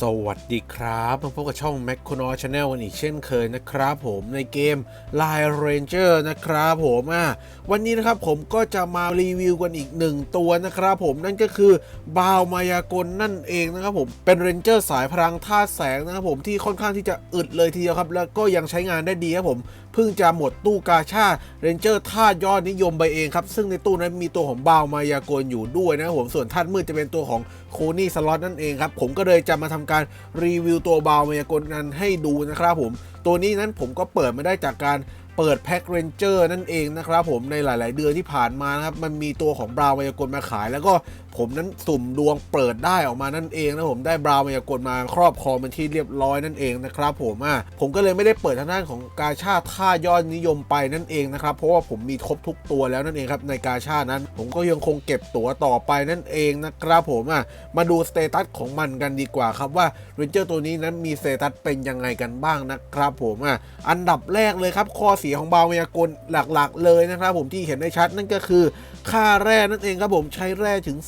สวัสดีครับมาพบกับช่อง m a c c o n o Channel กันอีกเช่นเคยนะครับผมในเกม Line Ranger นะครับผมอะวันนี้นะครับผมก็จะมารีวิวกันอีกหนึ่งตัวนะครับผมนั่นก็คือบาวมายากลนั่นเองนะครับผมเป็นเรนเจอร์สายพลังธาตุแสงนะครับผมที่ค่อนข้างที่จะอึดเลยทีเดียวครับ แล้วก็ยังใช้งานได้ดีครับผม เพิ่งจะหมดตู้กาชาเรนเจอร์ธาตุยอดนิยมไปเองครับ ซึ่งในตู้นั้นมีตัวของบาวมายากลอยู่ด้วยนะผมส่วนธาตุมืดจะเป็นตัวของโคนี่สล็อตนั่นเองครับ ผมก็เลยจะมาทำการรีวิวตัวบาวมายากลนั้นให้ดูนะครับผมตัวนี้นั้นผมก็เปิดมาได้จากการเปิดแพ็คเรนเจอร์นั่นเองนะครับผมในหลาย ๆ เดือนที่ผ่านมานะครับ มันมีตัวของบราวน์มายากลมาขาย แล้วก็ ผมนั้นสุ่มดวงเปิดได้ออกมานั่นเองนะผมได้บราวมายากลมาครอบครองเป็นที่เรียบร้อยนั่นเองนะครับผมอะผมก็เลยไม่ได้เปิดทางด้านของกาชาติท่ายอดนิยมไปนั่นเองนะครับเพราะว่าผมมีครบทุกตัวแล้วนั่นเองครับในกาชานั้น ผมก็ยังคงเก็บตั๋วต่อไปนั่นเองนะครับผมอะมาดูสเตตัสของมันกันดีกว่าครับว่าเรนเจอร์ตัวนี้นั้นมีสเตตัสเป็นยังไงกันบ้างนะครับผมอะอันดับแรกเลยครับข้อเสียของบราวมายากลหลักๆ เลยนะครับผมที่เห็นได้ชัดนั่นก็คือ ค่าแร่นั่นเองครับผมใช้แร่ถึง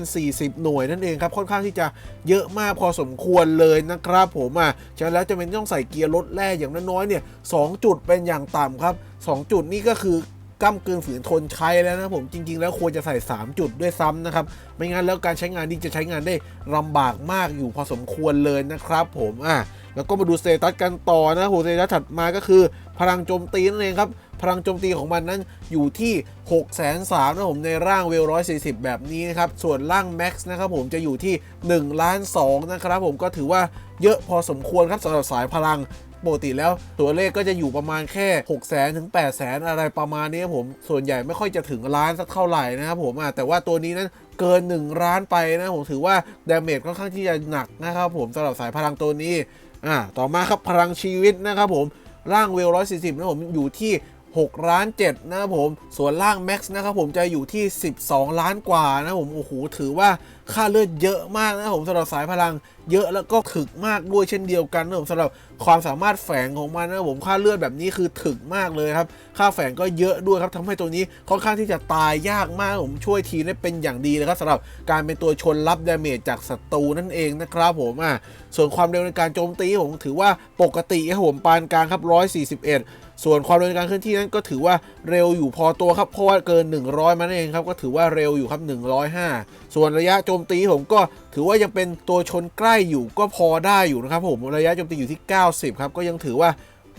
2,040 หน่วยนั่นเองครับค่อนข้างที่จะเยอะมากพอสมควรเลยนะครับผมอะฉะนั้นแล้วจะเป็นต้องใส่เกียร์ลดแร่อย่างน้อยๆเนี่ย2จุดเป็นอย่างต่ำครับ 2 จุดนี่ก็คือก้ากึ่งฝืนทนใช้แล้วนะผมจริง ๆ แล้วควรจะใส่ 3 จุดด้วยซ้ำนะครับไม่งั้นแล้วการใช้งานนี่จะใช้งานได้ลำบากมากอยู่พอสมควรเลยนะครับผมอะแล้วก็มาดูสเตตัสกันต่อนะโหสเตตัสถัดมาก็คือ พลังโจมตีนั่นเองครับ พลังโจมตีของมันนั้นอยู่ที่6 3 0 0 0นะผมในร่างเวล140 แบบนี้นะครับ ส่วนร่างแม็กซ์นะครับผมจะอยู่ที่1ล้าน2นะครับผมก็ถือว่าเยอะพอสมควรครับสำหรับสายพลังปกติแล้วตัวเลขก็จะอยู่ประมาณแค่ 6 0 0 0 0 0ถึง 8 0 0 0 0อะไรประมาณนี้ครับผม ส่วนใหญ่ไม่ค่อยจะถึงล้านสักเท่าไหร่นะครับผมแต่ว่าตัวนี้นั้นเกิน 1 ล้านไปนะผมถือว่าดาเมจค่อนข้างที่จะหนักนะครับผมสำหรับสายพลังตัวนี้อ่าต่อมาครับพลังชีวิตนะครับผม ร่างเวล 140 นะผมอยู่ที่ 6 ล้าน 7 นะครับผม ส่วนล่างแม็กซ์นะครับผมจะอยู่ที่ 12 ล้านกว่านะผมโอ้โหถือว่าค่าเลือดเยอะมากนะผมสำหรับสายพลังเยอะแล้วก็ถึกมากด้วยเช่นเดียวกันนะผมสำหรับความสามารถแฝงของมันนะผมค่าเลือดแบบนี้คือถึกมากเลยครับ ค่าแฝงก็เยอะด้วยครับทำให้ตัวนี้ค่อนข้างที่จะตายยากมากผมช่วยทีได้เป็นอย่างดีเลยครับสำหรับการเป็นตัวชนรับดาเมจจากศัตรูนั่นเองนะครับผมอะส่วนความเร็วในการโจมตีผมถือว่าปกติครับผมปานกลางครับ 141ส่วนความเร็วในการเคลื่อนที่นั้นก็ถือว่าเร็วอยู่พอตัวครับเพราะว่าเกิน 100 มันเองครับก็ถือว่าเร็วอยู่ครับ 105 ส่วนระยะโจมตีผมก็ ถือว่ายังเป็นตัวชนใกล้อยู่ก็พอได้อยู่นะครับผมระยะโจมตีอยู่ที่ 90 ครับ ก็ยังถือว่า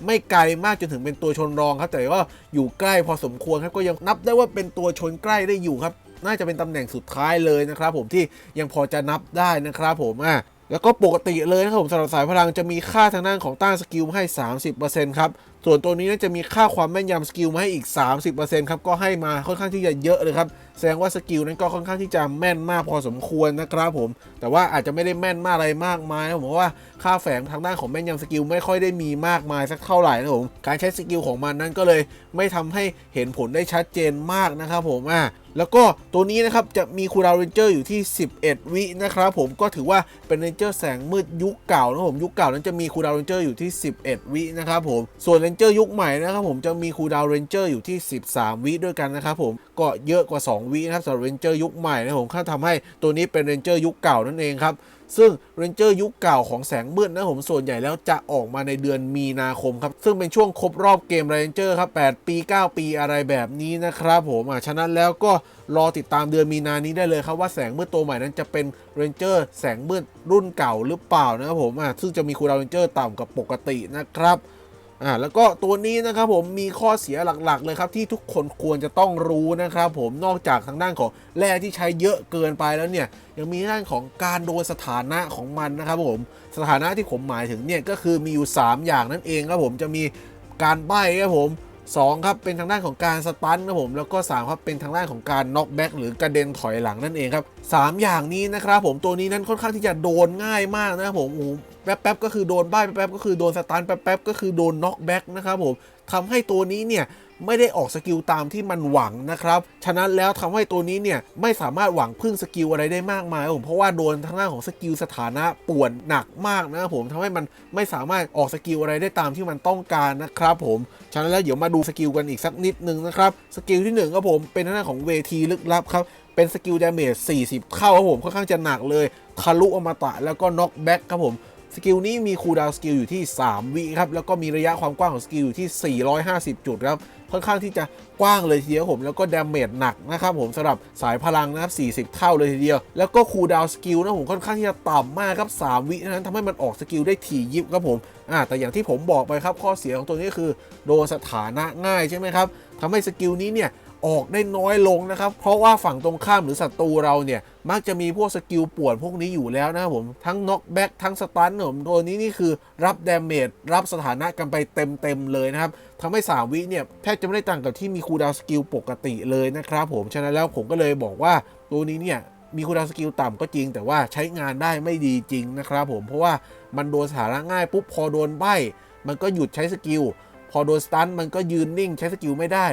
ไม่ไกลมากจนถึงเป็นตัวชนรองครับ แต่ก็อยู่ใกล้พอสมควรครับก็ยังนับได้ว่าเป็นตัวชนใกล้ได้อยู่ครับ น่าจะเป็นตำแหน่งสุดท้ายเลยนะครับผมที่ยังพอจะนับได้นะครับผมอะแล้วก็ปกติเลยนะครับผมสำหรับสายพลังจะมีค่าทางด้านของต้านสกิลให้ 30%ครับ ส่วนตัวนี้น่าจะมีค่าความแม่นยำสกิลมาให้อีก 30%ครับ ก็ให้มาค่อนข้างที่จะเยอะเลยครับ แสดงว่าสกิลนั้นก็ค่อนข้างที่จะแม่นมากพอสมควรนะครับผม แต่ว่าอาจจะไม่ได้แม่นมากอะไรมากมายนะผมเพราะว่าค่าแฝงทางด้านของแม่นยำสกิลไม่ค่อยได้มีมากมายสักเท่าไหร่นะผม การใช้สกิลของมันนั้นก็เลยไม่ทำให้เห็นผลได้ชัดเจนมากนะครับผมอะแล้วก็ตัวนี้นะครับจะมีคูลดาวเรนเจอร์อยู่ที่ 11 วินะครับผมก็ถือว่าเป็นเรนเจอร์แสงมืดยุคเก่านะผมยุคเก่านั้นจะมีคูลดาวเรนเจอร์อยู่ที่ 11 วินะครับผมส่วนเรนเจอร์ยุคใหม่นะครับผมจะมีคูดาวเรนเจอร์อยู่ที่ 13 วิด้วยกันนะครับผมก็เยอะกว่า 2 วินะครับสำหรับเรนเจอร์ยุคใหม่นะผมค่าทำให้ตัวนี้เป็นเรนเจอร์ยุคเก่านั่นเองครับซึ่งเรนเจอร์ยุคเก่าของแสงมืดนะผมส่วนใหญ่แล้วจะออกมาในเดือนมีนาคมครับ ซึ่งเป็นช่วงครบรอบเกมเรนเจอร์ครับ 8 ปี 9 ปีอะไรแบบนี้นะครับผมอะฉะนั้นแล้วก็รอติดตามเดือนมีนานี้ได้เลยครับว่าแสงมืดตัวใหม่นั้นจะเป็นเรนเจอร์แสงมืดรุ่นเก่าหรือเปล่านะครับผมอะซึ่งจะมีคูดาวเรนเจอร์ต่ำกว่าปกตินะครับ อ่าแล้วก็ตัวนี้นะครับผมมีข้อเสียหลักๆ เลยครับที่ทุกคนควรจะต้องรู้นะครับผมนอกจากทางด้านของแร่ที่ใช้เยอะเกินไปแล้วเนี่ยยังมีด้านของการโดนสถานะของมันนะครับผมสถานะที่ผมหมายถึงเนี่ยก็คือมีอยู่ 3 อย่างนั่นเองครับผมจะมีการใบ้ครับผม 2ครับเป็นทางด้านของการสตันนะผมแล้วก็3ครับเป็นทางด้านของการน็อกแบ็กหรือกระเด็นถอยหลังนั่นเองครับสามอย่างนี้นะครับผมตัวนี้นั้นค่อนข้างที่จะโดนง่ายมากนะครับผมโอ้โหแป๊บๆก็คือโดนบ้แป๊บๆก็คือโดนสตันแป๊บๆก็คือโดนน็อกแบ็กนะครับผม ทำให้ตัวนี้เนี่ยไม่ได้ออกสกิลตามที่มันหวังนะครับ ฉะนั้นแล้วทำให้ตัวนี้เนี่ยไม่สามารถหวังพึ่งสกิลอะไรได้มากมายครับผมเพราะว่าโดนทางด้านของสกิลสถานะป่วนหนักมากนะครับผมทำให้มันไม่สามารถออกสกิลอะไรได้ตามที่มันต้องการนะครับผม ฉะนั้นแล้วเดี๋ยวมาดูสกิลกันอีกสักนิดนึงนะครับ สกิลที่หนึ่งครับผมเป็นทางด้านของเวทีลึกลับครับเเป็นสกิลดาเมจ40 เท่าครับผมค่อนข้างจะหนักเลยทะลุอมตะแล้วก็น็อกแบ็กครับผม สกิลนี้มีคูลดาวน์สกิลอยู่ที่ 3 วิครับ แล้วก็มีระยะความกว้างของสกิลอยู่ที่ 450 จุดครับ ค่อนข้างที่จะกว้างเลยทีเดียวผม แล้วก็ดาเมจหนักนะครับผมสำหรับสายพลังนะครับ 40 เท่าเลยทีเดียว แล้วก็คูลดาวน์สกิลนะผมค่อนข้างที่จะต่ำมากครับ 3 วินั้นทำให้มันออกสกิลได้ถี่ยิบครับผมอ่าแต่อย่างที่ผมบอกไปครับข้อเสียของตัวนี้คือ โดนสถานะง่ายใช่ไหมครับทำให้สกิลนี้เนี่ย ออกได้น้อยลงนะครับ เพราะว่าฝั่งตรงข้ามหรือศัตรูเราเนี่ย มักจะมีพวกสกิลป่วนพวกนี้อยู่แล้วนะครับผม ทั้งน็อกแบ็กทั้งสตันผมตัวนี้นี่คือรับดาเมจรับสถานะกันไปเต็มๆเลยนะครับทำให้ 3 วิเนี่ย แทบจะไม่ได้ต่างกับที่มีคูดาวสกิลปกติเลยนะครับผม ฉะนั้นแล้วผมก็เลยบอกว่าตัวนี้เนี่ยมีคูดาวสกิลต่ำก็จริง แต่ว่าใช้งานได้ไม่ดีจริงนะครับผมเพราะว่ามันโดนสถานะง่ายปุ๊บพอโดนใบมันก็หยุดใช้สกิลพอโดนสตันมันก็ยืนนิ่งใช้สกิลไม่ได้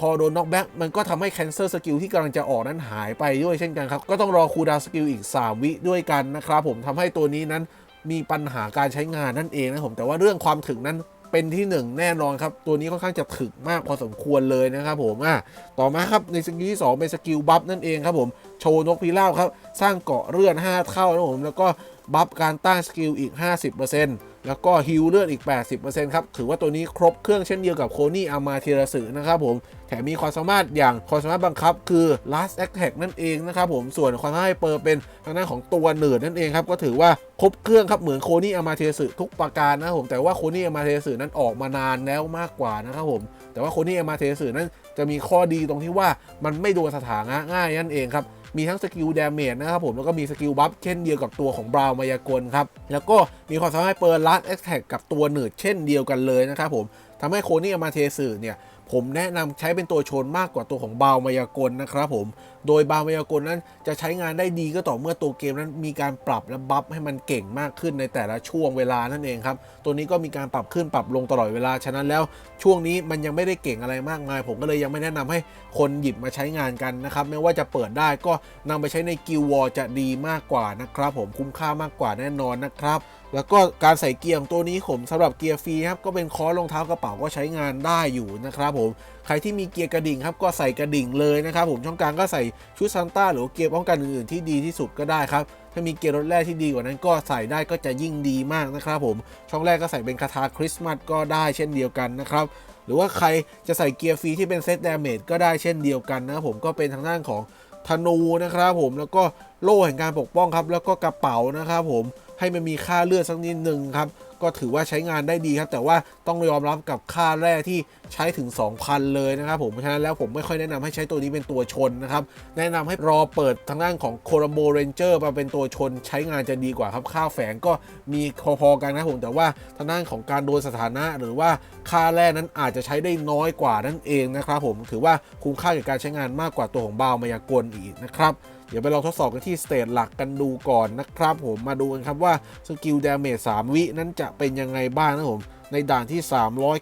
พอโดนน็อกแบ็กมันก็ทำให้แคนเซิลสกิลที่กำลังจะออกนั้นหายไปด้วยเช่นกันครับ ก็ต้องรอคูดาวสกิลอีก 3 วิด้วยกันนะครับผมทำให้ตัวนี้นั้นมีปัญหาการใช้งานนั่นเองนะผมแต่ว่าเรื่องความถึงนั้นเป็นที่หนึ่งแน่นอนครับ ตัวนี้ค่อนข้างจะถึกมากพอสมควรเลยนะครับผมอะต่อมาครับในสกิลที่ 2 เป็นสกิลบัฟนั่นเองครับผมโชว์นกพิราบครับ สร้างเกาะเลือด5เท่านะผมแล้วก็บัฟการต้านสกิลอีก 50% แล้วก็ฮิลเลือดอีก 80%ครับ ถือว่าตัวนี้ครบเครื่องเช่นเดียวกับโคนี่อามาเทรสึนะครับผม แถมมีความสามารถอย่างความสามารถบังคับคือ last attack นั่นเองนะครับผม ส่วนความสามารถเปิดเป็นทางด้านของตัวเนิร์ดนั่นเองครับ ก็ถือว่าครบเครื่องครับ เหมือนโคนี่อามาเทรสึทุกประการนะครับผม แต่ว่าโคนี่อามาเทรสึนั้นออกมานานแล้วมากกว่านะครับผม แต่ว่าโคนี่อามาเทรสึนั้นจะมีข้อดีตรงที่ว่ามันไม่โดนสถานะง่ายนั่นเองครับ มีทั้งสกิลดาเมจนะครับผมแล้วก็มีสกิลบัฟเช่นเดียวกับตัวของบราวมายากลครับแล้วก็มีความสามารถเปิดลัดแอคแท็กกับตัวหนืดเช่นเดียวกันเลยนะครับผมทำให้โคนี่อามาเทสึเนี่ย ผมแนะนำใช้เป็นตัวชนมากกว่าตัวของบาวมายากลนะครับผม โดยบาวมายากลนั้นจะใช้งานได้ดีก็ต่อเมื่อตัวเกมนั้นมีการปรับและบัฟให้มันเก่งมากขึ้นในแต่ละช่วงเวลานั่นเองครับ ตัวนี้ก็มีการปรับขึ้นปรับลงตลอดเวลา ฉะนั้นแล้วช่วงนี้มันยังไม่ได้เก่งอะไรมากมาย ผมก็เลยยังไม่แนะนำให้คนหยิบมาใช้งานกันนะครับ ไม่ว่าจะเปิดได้ก็นำไปใช้ในกิลวอร์จะดีมากกว่านะครับผมคุ้มค่ามากกว่าแน่นอนนะครับ แล้วก็การใส่เกียร์ของตัวนี้ผมสำหรับเกียร์ฟรีครับก็เป็นคอร์สรองเท้ากระเป๋าก็ใช้งานได้อยู่นะครับผมใครที่มีเกียร์กระดิ่งครับก็ใส่กระดิ่งเลยนะครับผมช่องกลางก็ใส่ชุดซันต้าหรือเกียร์ป้องกันอื่นๆที่ดีที่สุดก็ได้ครับถ้ามีเกียร์รถแรกที่ดีกว่านั้นก็ใส่ได้ก็จะยิ่งดีมากนะครับผมช่องแรกก็ใส่เป็นคาถาคริสต์มาสก็ได้เช่นเดียวกันนะครับหรือว่าใครจะใส่เกียร์ฟรีที่เป็นเซตดาเมจก็ได้เช่นเดียวกันนะผมก็เป็นทางด้านของ ธนูนะครับผมแล้วก็โล่แห่งการปกป้องครับ แล้วก็กระเป๋านะครับผมให้มันมีค่าเลือดสักนิดหนึ่งครับ ก็ถือว่าใช้งานได้ดีครับ แต่ว่าต้องยอมรับกับค่าแร่ที่ใช้ถึง 2,000 เลยนะครับผมเพราะฉะนั้นแล้วผมไม่ค่อยแนะนำให้ใช้ตัวนี้เป็นตัวชนนะครับ แนะนำให้รอเปิดทางด้านของโค a มโบเรนเจอร์มาเป็นตัวชนใช้งานจะดีกว่าครับ ค่าแฝงก็มีพอๆกันนะผม แต่ว่าทางด้านของการโดนสถานะหรือว่าค่าแร่นั้นอาจจะใช้ได้น้อยกว่านั่นเองนะครับผม ถือว่าคุ้มค่ากับการใช้งานมากกว่าตัวของบาวมายากลอีกนะครับ เดี๋ยวไปลองทดสอบกันที่สเตจหลักกันดูก่อนนะครับผมมาดูกันครับว่าสกิลดาเมจ3วินั้นจะเป็นยังไงบ้างนะผมในด่านที่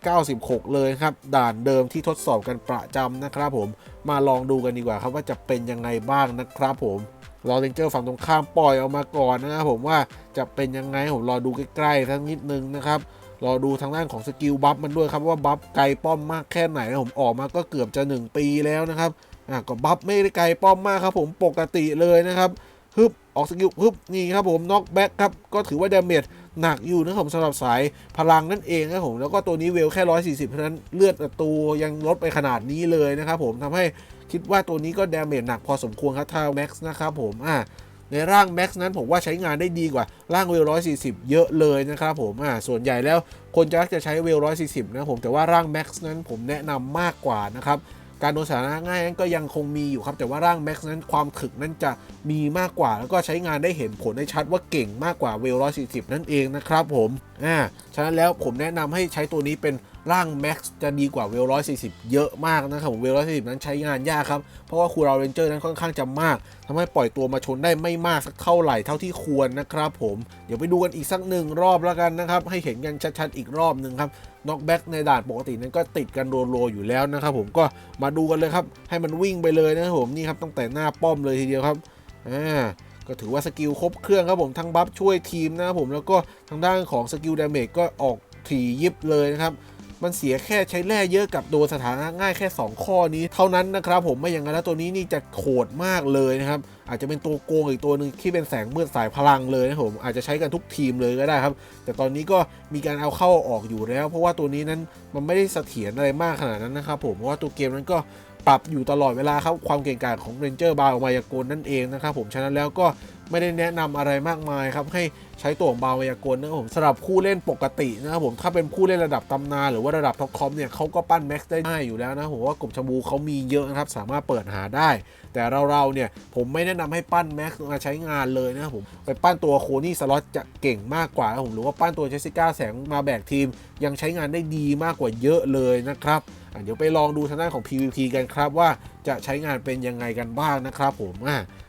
396 เลยครับ ด่านเดิมที่ทดสอบกันประจำนะครับผม มาลองดูกันดีกว่าครับว่าจะเป็นยังไงบ้างนะครับผมรอเรนเจอร์ฝั่งตรงข้ามปล่อยออกมาก่อนนะครับผมว่าจะเป็นยังไงผมรอดูใกล้ๆทั้งนิดนึงนะครับรอดูทางด้านของสกิลบัฟมันด้วยครับว่าบัฟไกลป้อมมากแค่ไหนนะผมออกมาก็เกือบจะ 1 ปีแล้วนะครับ อะก็บัฟไม่ได้ไกลป้อมมากครับผมปกติเลยนะครับฮึบออกสกิลฮึบนี่ครับผมน็อกแบ็กครับก็ถือว่าดาเมจหนักอยู่นะครับผมสำหรับสายพลังนั่นเองนะครับผมแล้วก็ตัวนี้เวลแค่ 140เท่าะนั้นเลือดประตูยังลดไปขนาดนี้เลยนะครับผมทำให้คิดว่าตัวนี้ก็ดาเมจหนักพอสมควรครับถ้าแม็กซ์นะครับผมอะในร่างแม็กซ์นั้นผมว่าใช้งานได้ดีกว่าร่างเวล140เยอะเลยนะครับผมอะส่วนใหญ่แล้วคนจะจะใช้เวล140นะครับผมแต่ว่าร่างแม็กซ์นั้นผมแนะนำมากกว่านะครับ การโดนสถานะง่ายนั้นก็ยังคงมีอยู่ครับ แต่ว่าร่างแม็กซ์นั้นความถึกนั้นจะมีมากกว่า แล้วก็ใช้งานได้เห็นผลได้ชัดว่าเก่งมากกว่าเวลร้อยสินั่นเองนะครับผมอ่าฉะนั้นแล้วผมแนะนำให้ใช้ตัวนี้เป็น ร่างแม็กซ์จะดีกว่าเวล140เยอะมากนะครับผมเวล140นั้นใช้งานยากครับ เพราะว่าคูราเรนเจอร์นั้นค่อนข้างจะมากทำให้ปล่อยตัวมาชนได้ไม่มากสักเท่าไหร่เท่าที่ควรนะครับผมเดี๋ยวไปดูกันอีกสักหนึ่งรอบแล้วกันนะครับ ให้เห็นกันชัดๆอีกรอบหนึ่งครับน็อกแบ็กในด่านปกตินั้นก็ติดกันโรๆอยู่แล้วนะครับผมก็มาดูกันเลยครับ ให้มันวิ่งไปเลยนะครับผมนี่ครับตั้งแต่หน้าป้อมเลยทีเดียวครับอ่าก็ถือว่าสกิลครบเครื่องครับผมทั้งบัฟช่วยทีมนะครับผมแล้วก็ทางด้านของสกิลดาเมจก็ออกถี่ยิบเลยนะครับ มันเสียแค่ใช้แร่เยอะกับโดนสถานะง่ายแค่ 2 ข้อนี้ เท่านั้นนะครับผมไม่อย่างนั้นแล้วตัวนี้นี่จะโหดมากเลยนะครับอาจจะเป็นตัวโกงอีกตัวหนึ่งที่เป็นแสงมืดสายพลังเลยนะครับผมอาจจะใช้กันทุกทีมเลยก็ได้ครับ แต่ตอนนี้ก็มีการเอาเข้าออกอยู่แล้ว เพราะว่าตัวนี้นั้นมันไม่ได้เสถียรอะไรมากขนาดนั้นนะครับผมเพราะว่าตัวเกมนั้นก็ ปรับอยู่ตลอดเวลาครับความเก่งกาจของเรนเจอร์บาร์มายากลนั่นเองนะครับผมฉะนั้นแล้วก็ไม่ได้แนะนำอะไรมากมายครับให้ใช้ตัวของบาวายากลนะครับผมสำหรับผู้เล่นปกตินะครับผมถ้าเป็นผู้เล่นระดับตำนานหรือว่าระดับท็อปคอมเนี่ยเขาก็ปั้นแม็กซ์ได้ง่ายอยู่แล้วนะผมว่ากลุ่มชมบูเขามีเยอะนะครับสามารถเปิดหาได้ แต่เราเราเนี่ยผมไม่แนะนำให้ปั้นแม็กซ์มาใช้งานเลยนะครับผมไปปั้นตัวโคนี่สล็อตจะเก่งมากกว่านะผมหรือว่าปั้นตัวเจสสิก้าแสงมาแบกทีม ยังใช้งานได้ดีมากกว่าเยอะเลยนะครับ เดี๋ยวไปลองดูทางด้านของ PVP กันครับว่าจะใช้งานเป็นยังไงกันบ้างนะครับผม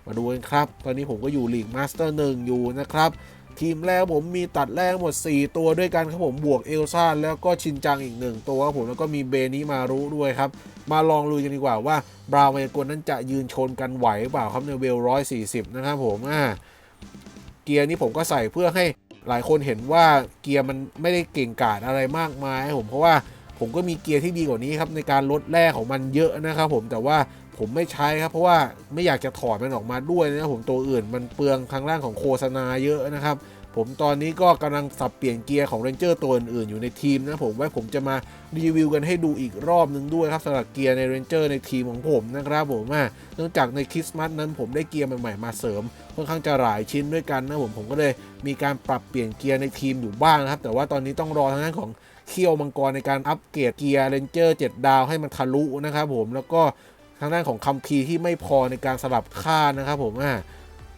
มาดูกันครับ ตอนนี้ผมก็อยู่ลีกมาสเตอร์หนึ่งอยู่นะครับทีมแรกผมมีตัดแรกหมด 4 ตัวด้วยกันครับผมบวกเอลซ่าแล้วก็ชินจังอีก 1 ตัวครับผมแล้วก็มีเบนิมารุด้วยครับ มาลองลุยกันดีกว่าว่าบราวน์มายากลนั้นจะยืนชนกันไหวเปล่าครับในเวล140นะครับผมอ่าเกียร์นี้ผมก็ใส่เพื่อให้หลายคนเห็นว่าเกียร์มันไม่ได้เก่งกาจอะไรมากมายผมเพราะว่า ผมก็มีเกียร์ที่ดีกว่านี้ครับในการลดแร่ของมันเยอะนะครับผมแต่ว่าผมไม่ใช้ครับเพราะว่าไม่อยากจะถอดมันออกมาด้วยนะผมตัวอื่นมันเปลืองทางด้านของโฆษณาเยอะนะครับผมตอนนี้ก็กำลังสับเปลี่ยนเกียร์ของเรนเจอร์ตัวอื่นๆอยู่ในทีมนะผมไว้ผมจะมารีวิวกันให้ดูอีกรอบนึงด้วยครับสำหรับเกียร์ในเรนเจอร์ในทีมของผมนะครับผมอะเนื่องจากในคริสต์มาสนั้นผมได้เกียร์ใหม่ๆมาเสริมค่อนข้างจะหลายชิ้นด้วยกันนะผมผมก็เลยมีการปรับเปลี่ยนเกียร์ในทีมอยู่บ้างนะครับแต่ว่าตอนนี้ต้องรอทางด้านของ เคี่ยวมังกรในการอัปเกรดเกียร์เรนเจอร์7ดาวให้มันทะลุนะครับผมแล้วก็ทางด้านของคัมพีที่ไม่พอในการสลับค่านะครับผมอะ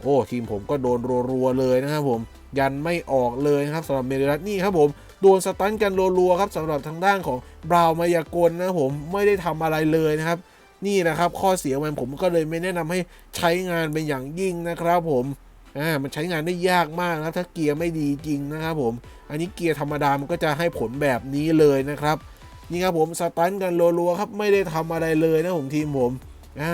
โอ้ทีมผมก็โดนรัวๆเลยนะครับผมยันไม่ออกเลยนะครับสำหรับเมเดรัตนี่ครับผมโดนสตันกันรัวๆครับสำหรับทางด้านของบราวมายากลนะครับผมไม่ได้ทำอะไรเลยนะครับ นี่นะครับข้อเสียมันผมก็เลยไม่แนะนำให้ใช้งานเป็นอย่างยิ่งนะครับผม อ่ามันใช้งานได้ยากมากนะถ้าเกียร์ไม่ดีจริงนะครับผม อันนี้เกียร์ธรรมดามันก็จะให้ผลแบบนี้เลยนะครับ นี่ครับผมสตันกันรัวๆครับไม่ได้ทำอะไรเลยนะผมทีมผมอ่า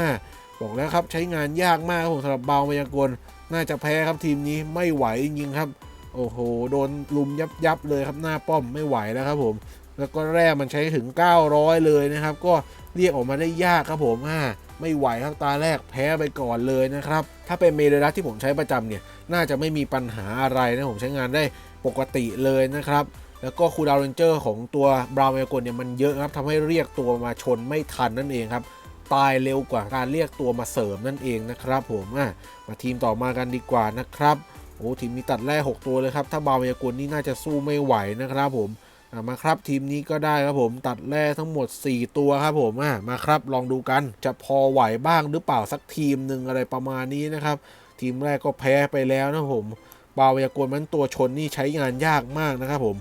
บอกแล้วครับใช้งานยากมากครับผมสำหรับเบามายากลน่าจะแพ้ครับทีมนี้ไม่ไหวจริงๆครับ โอ้โห โดนลุมยับยับๆเลยครับหน้าป้อมไม่ไหวแล้วครับผม แล้วก็แร่มันใช้ถึง 900 เลยนะครับ ก็ เรียกออกมาได้ยากครับผมอ่าไม่ไหวครับตาแรกแพ้ไปก่อนเลยนะครับ ถ้าเป็นเมเดรัสที่ผมใช้ประจำเนี่ย น่าจะไม่มีปัญหาอะไรนะผมใช้งานได้ปกติเลยนะครับ แล้วก็คูดาวเรนเจอร์ของตัวบราวน์มายากลเนี่ยมันเยอะครับทำให้เรียกตัวมาชนไม่ทันนั่นเองครับ ตายเร็วกว่าการเรียกตัวมาเสริมนั่นเองนะครับผมมาทีมต่อมากันดีกว่านะครับโอ้ทีมนี้ตัดแร่6ตัวเลยครับ ถ้าบาวมยากลนี่น่าจะสู้ไม่ไหวนะครับผม มาครับทีมนี้ก็ได้ครับผมตัดแร่ทั้งหมด 4 ตัวครับผมมาครับลองดูกันจะพอไหวบ้างหรือเปล่าสักทีมหนึ่งอะไรประมาณนี้นะครับ ทีมแรกก็แพ้ไปแล้วนะผมบาวยากลมันตัวชนนี่ใช้งานยากมากนะครับผม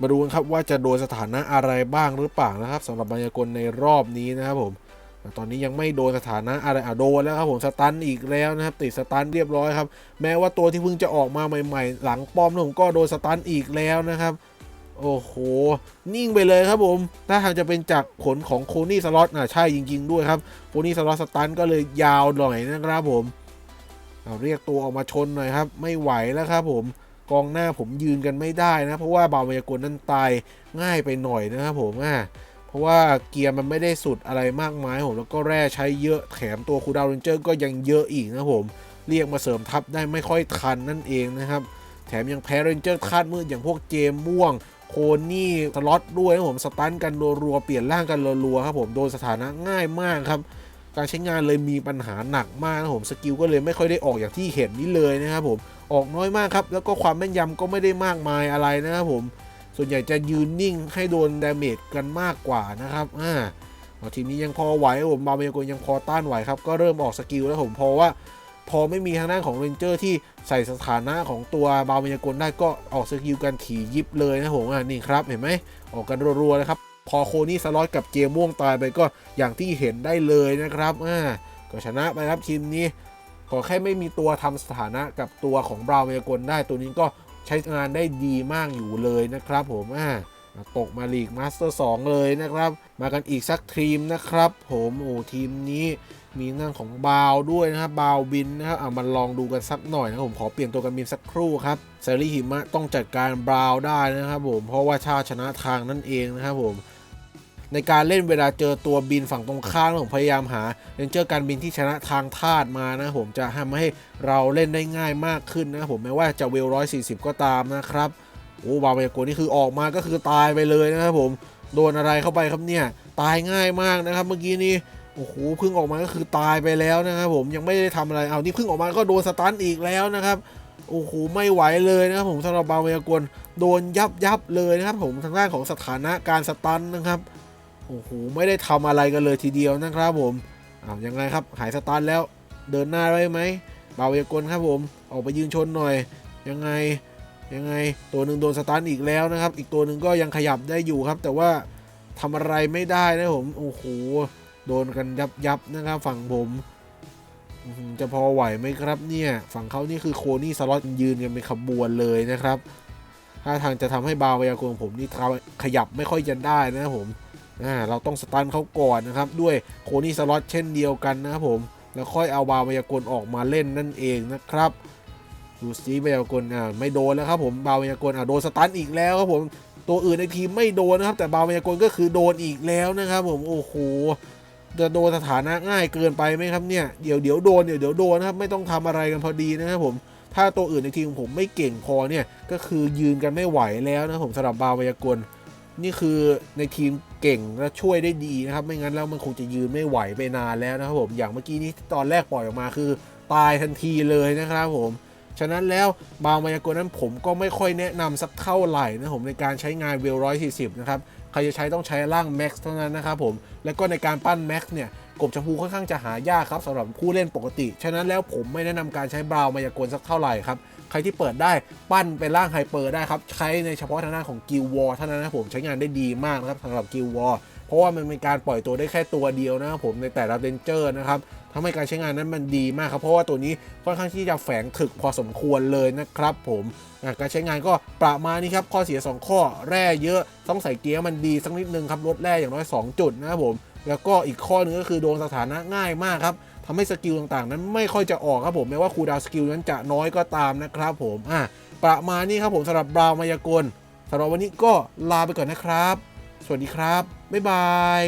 มาดูกันครับว่าจะโดนสถานะอะไรบ้างหรือเปล่านะครับสำหรับมายากลในรอบนี้นะครับผมตอนนี้ยังไม่โดนสถานะอะไรอะโดนแล้วครับผมสตันอีกแล้วนะครับ ติดสตันเรียบร้อยครับ แม้ว่าตัวที่เพิ่งจะออกมาใหม่ ๆ หลังป้อมนะผมก็โดนสตันอีกแล้วนะครับ โอ้โห นิ่งไปเลยครับผมถ้าทางจะเป็นจากผลของโคนี่สล็อตอะใช่จริง ๆ ด้วยครับโคนี่สล็อตสตันก็เลยยาวหน่อยนะครับผมเอาเรียกตัวออกมาชนหน่อยครับ ไม่ไหวแล้วครับผมกองหน้าผมยืนกันไม่ได้นะ เพราะว่าบาวมายากลนั้นตายง่ายไปหน่อยนะครับผมอะเพราะว่าเกียร์มันไม่ได้สุดอะไรมากมายผมแล้วก็แร่ใช้เยอะแถมตัวคูดาวเรนเจอร์ก็ยังเยอะอีกนะผม เรียกมาเสริมทัพได้ไม่ค่อยทันนั่นเองนะครับ แถมยังแพ้เรนเจอร์คาดมืดอย่างพวกเจมม่วง โคนี่สล็อตด้วยนะผมสตันกันรัวๆเปลี่ยนร่างกันรัวๆครับผมโดนสถานะง่ายมากครับการใช้งานเลยมีปัญหาหนักมากนะผมสกิลก็เลยไม่ค่อยได้ออกอย่างที่เห็นนี่เลยนะครับผมออกน้อยมากครับ แล้วก็ความแม่นยำก็ไม่ได้มากมายอะไรนะครับผม ส่วนใหญ่จะยืนนิ่งให้โดนดาเมจกันมากกว่านะครับอ่าทีมนี้ยังพอไหวผมบาเมโกยังพอต้านไหวครับ ก็เริ่มออกสกิลแล้วผมเพราะว่า พอไม่มีทางด้านของเรนเจอร์ที่ใส่สถานะของตัวบาเมยากลได้ก็ออกสกิลกันถี่ยิบเลยนะผมอ่านี่ครับเห็นไหมออกกันรัวๆเลยครับพอโคนี่สล็อตกับเกมม่วงตายไปก็อย่างที่เห็นได้เลยนะครับอ่าก็ชนะไปครับทีมนี้ ขอแค่ไม่มีตัวทำสถานะกับตัวของบราวน์เมยากลได้ตัวนี้ก็ใช้งานได้ดีมากอยู่เลยนะครับผมอ่า ตกมาลีกมาสเตอร์2เลยนะครับ มากันอีกสักทีมนะครับ ผมโอ้ทีมนี้มีนั่องของบาวด้วยนะครับบาวบินนะครับเอามาลองดูกันสักหน่อยนะผมขอเปลี่ยนตัวกันบินสักครู่ครับเซรีหิมะต้องจัดการบราวน์ได้นะครับผมเพราะว่าชาชนะทางนั่นเองนะครับผมในการเล่นเวลาเจอตัวบินฝั่งตรงข้ามผมพยายามหาเรนเจอร์การบินที่ชนะทางธาตุมานะผมจะทำให้เราเล่นได้ง่ายมากขึ้นนะผมแม้ว่าจะเวลร้อยสี่สิบก็ตามนะครับ โอ้บาเมยากนี่คือออกมาก็คือตายไปเลยนะครับผมโดนอะไรเข้าไปครับเนี่ยตายง่ายมากนะครับ เมื่อกี้นี้โอ้โหเพิ่งออกมาก็คือตายไปแล้วนะครับผมยังไม่ได้ทำอะไรเอานี่เพิ่งออกมาก็โดนสตันอีกแล้วนะครับโอ้โหไม่ไหวเลยนะครับผมสำหรับบาเมยากลโดนยับยับเลยนะครับผมทางด้านของสถานะการสตันนะครับโอ้โหไม่ได้ทำอะไรกันเลยทีเดียวนะครับผมอ้าวยังไงครับหายสตาร์ทแล้วเดินหน้าได้ไหมบาเยากลครับผมออกไปยืนชนหน่อย ยังไง ยังไงตัวหนึ่งโดนสตาร์ทอีกแล้วนะครับ อีกตัวหนึ่งก็ยังขยับได้อยู่ครับ แต่ว่าทำอะไรไม่ได้นะผมโอ้โหโดนกันยับยับนะครับ ฝั่งผมจะพอไหวไหมครับเนี่ย ฝั่งเขานี่คือโคนี่สล็อตยืนกันเป็นขบวนเลยนะครับถ้าทางจะทำให้บาวายากลของผมนี่ขยับไม่ค่อยจะได้นะครับผมเราต้องสตันเขาก่อนนะครับ ด้วยโคนี่สล็อตเช่นเดียวกันนะครับผม แล้วค่อยเอาบาวายากลออกมาเล่นนั่นเองนะครับ ดูซีบายากลอ่าไม่โดนแล้วครับผมบาวายากลอ่าโดนสตันอีกแล้วครับผมตัวอื่นในทีมไม่โดนนะครับ แต่บาวายากลก็คือโดนอีกแล้วนะครับผมโอ้โหจะโดนสถานะง่ายเกินไปไหมครับเนี่ยเดี๋ยวเดี๋ยวโดนเดี๋ยวเดี๋ยวโดนนะครับไม่ต้องทำอะไรกันพอดีนะครับผมถ้าตัวอื่นในทีมผมไม่เก่งพอเนี่ยก็คือยืนกันไม่ไหวแล้วนะครับผมสำหรับบาวายากลนี่คือในทีมเก่งและช่วยได้ดีนะครับ ไม่งั้นแล้วมันคงจะยืนไม่ไหวไปนานแล้วนะครับผมอย่างเมื่อกี้นี้ตอนแรกปล่อยออกมาคือ ตายทันทีเลยนะครับผม ฉะนั้นแล้วบางมายากลนั้นผมก็ไม่ค่อยแนะนำสักเท่าไหร่นะผมในการใช้งานเวลร้อยสี่สิบนะครับใครจะใช้ต้องใช้ร่างแม็กซ์เท่านั้นนะครับผม แล้วก็ในการปั้นแม็กซ์เนี่ยกบชมพูค่อนข้างจะหายากครับสำหรับผู้เล่นปกติ ฉะนั้นแล้วผมไม่แนะนำการใช้บราวมายากลสักเท่าไหร่ครับ ใครที่เปิดได้ปั้นเป็นร่างไฮเปอร์ได้ครับ ใช้ในเฉพาะทางด้านของกิลวอร์เท่านั้นนะผมใช้งานได้ดีมากนะครับสำหรับกิลวอร์เพราะว่ามันเป็นการปล่อยตัวได้แค่ตัวเดียวนะครับผมในแต่ละเรนเจอร์นะครับทำให้การใช้งานนั้นมันดีมากครับ เพราะว่าตัวนี้ค่อนข้างที่จะแฝงถึกพอสมควรเลยนะครับผมการใช้งานก็ประมาณนี้ครับ ข้อเสีย 2 ข้อแร่เยอะ ต้องใส่เกียร์มันดีสักนิดนึงครับลดแร่อย่างน้อย 2 จุดนะครับผม แล้วก็อีกข้อหนึงก็คือโดนสถานะง่ายมากครับทำให้สกิลต่างๆ นั้นไม่ค่อยจะออกครับผมแม้ว่าคูดาวสกิลนั้นจะน้อยก็ตามนะครับผมอะประมาณนี้ครับผมสำหรับบราวมายากลสำหรับวันนี้ก็ลาไปก่อนนะครับ สวัสดีครับ บ๊ายบาย